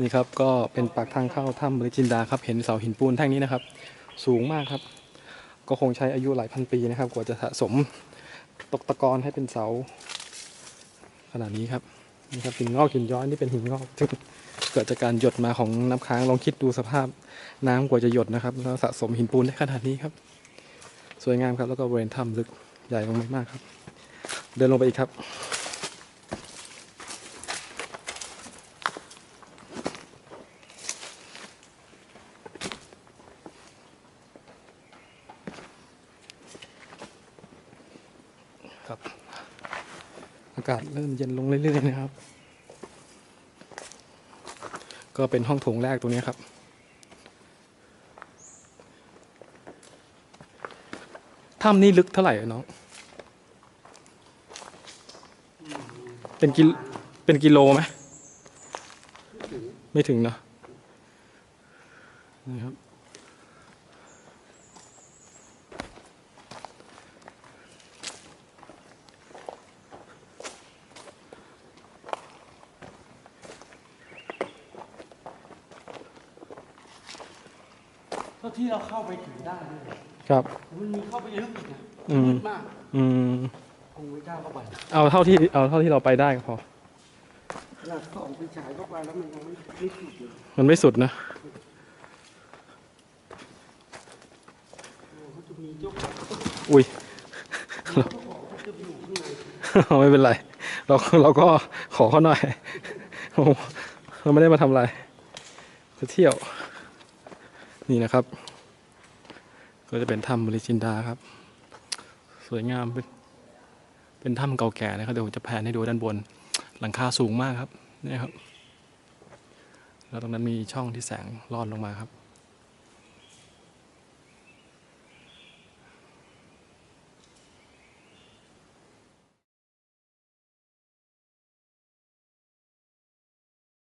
นี่ครับก็เป็นปากทางเข้าถ้ำบริจินดาครับ เห็นเสาหินปูนแท่งนี้นะครับ สูงมากครับ ก็คงใช้อายุหลายพันปีนะครับ กว่าจะสะสมตกตะกอนให้เป็นเสา ขนาดนี้ครับนี่ครับหินงอกหินย้อยนี่เป็นหินงอกซึ่งเกิดจากการหยดมาของน้ำค้างลองคิดดูสภาพน้ำกว่าจะหยดนะครับแล้วสะสมหินปูนได้ขนาดนี้ครับ สวยงามครับแล้วก็บริเวณถ้ำลึกใหญ่มากๆครับ เดินลงไปอีกครับ ครับ อากาศเริ่มเย็นลงเรื่อยๆนะครับ ก็เป็นห้องโถงแรกตรงนี้ครับ ถ้ำนี่ลึกเท่าไหร่น้อง เป็นกิโลเป็นกิโลไหม ไม่ถึงเนอะนี่ครับ เท่าที่เราเข้าไปถึงได้เลยครับ มันมีเข้าไปลึกอีกนะอืมมืดมากอืม คงไม่กล้าเข้าไปเอาเท่าที่เอาเท่าที่เราไปได้ก็พอ ขนาดส่องไปฉายเข้าไปแล้วมันยังไม่ไม่สุดเลยมันไม่สุดนะโอ้เขาจะมีเจ้าของอุ้ย เจ้าของเขาจะอยู่ข้างในไม่เป็นไร เราเราก็ขอเขาหน่อยเราไม่ได้มาทำอะไรมาเที่ยว นี่นะครับ ก็จะเป็นถ้ำบริจินดาครับ สวยงามเป็นเป็นถ้ำเก่าแก่นะครับเดี๋ยวผมจะแผนให้ดูด้านบน หลังคาสูงมากครับนี่ครับ แล้วตรงนั้นมีช่องที่แสงลอดลงมาครับ